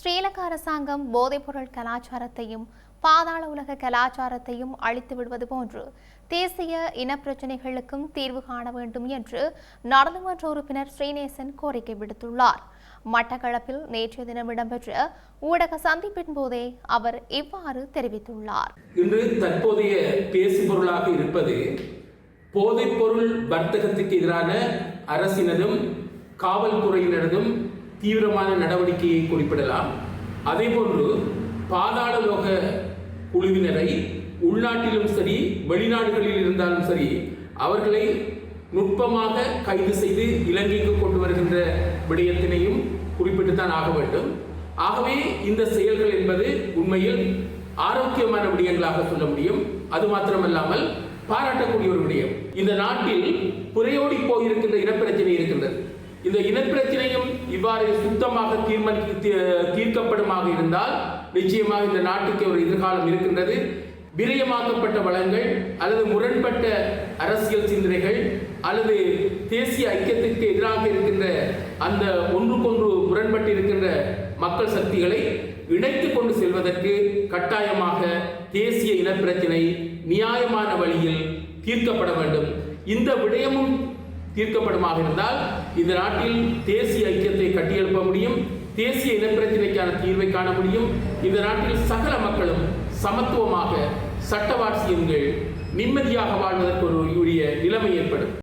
ஸ்ரீலங்கா அரசாங்கம் போதைப்பொருள் கலாச்சாரத்தையும் பாதாள உலக கலாச்சாரத்தையும் அழித்து விடுவது போன்று தேசிய இனப்பிரச்சினைகளுக்கும் தீர்வு காண வேண்டும் என்று நாடாளுமன்ற உறுப்பினர் ஸ்ரீநேசன் கோரிக்கை விடுத்துள்ளார். மட்டக்களப்பில் நேற்றைய தினம் இடம்பெற்ற ஊடக சந்திப்பின் போதே அவர் இவ்வாறு தெரிவித்துள்ளார். இன்று தற்போதைய பேசுபொருளாக இருப்பது போதைப்பொருள் வர்த்தகத்துக்கு எதிரான அரசினதும் காவல்துறையினரதும் தீவிரமான நடவடிக்கையை குறிப்பிடலாம். அதேபோன்று பாதாள லோக குழுவினரை உள்நாட்டிலும் சரி வெளிநாடுகளில் இருந்தாலும் சரி அவர்களை நுட்பமாக கைது செய்து இலங்கைக்கு கொண்டு வருகின்ற விடயத்தினையும் குறிப்பிட்டுத்தான் ஆக வேண்டும். ஆகவே இந்த செயல்கள் என்பது உண்மையில் ஆரோக்கியமான விடயங்களாக சொல்ல முடியும். அது மாத்திரமல்லாமல் பாராட்டக்கூடிய ஒரு விடயம். இந்த நாட்டில் புறையோடி போயிருக்கின்ற இனப்பிரச்சனை இருக்கின்றது. இந்த இனப்பிரச்சனையும் இவ்வாறு சுத்தமாக தீர்மானி தீ- தீர்க்கப்படுமாக இருந்தால் நிச்சயமாக இந்த நாட்டுக்கு ஒரு எதிர்காலம் இருக்கின்றது. விரயமாக்கப்பட்ட வளங்கள் அல்லது முரண்பட்ட அரசியல் சிந்தனைகள் அல்லது தேசிய ஐக்கியத்திற்கு எதிராக இருக்கின்ற அந்த ஒன்றுக்கொன்று முரண்பட்டு இருக்கின்ற மக்கள் சக்திகளை இணைத்து கொண்டு செல்வதற்கு கட்டாயமாக தேசிய இனப்பிரச்சினை நியாயமான வழியில் தீர்க்கப்பட வேண்டும். இந்த விடயமும் தீர்க்கப்படுமாக இருந்தால் இந்த நாட்டில் தேசிய ஐக்கியத்தை கட்டியெழுப்ப முடியும் தேசிய இனப்பிரச்சினைக்கான தீர்வை காண முடியும். இந்த நாட்டில் சகல மக்களும் சமத்துவமாக சட்டவாட்சியங்கள் நிம்மதியாக வாழ்வதற்கு ஒரு உரிய நிலைமை ஏற்படும்.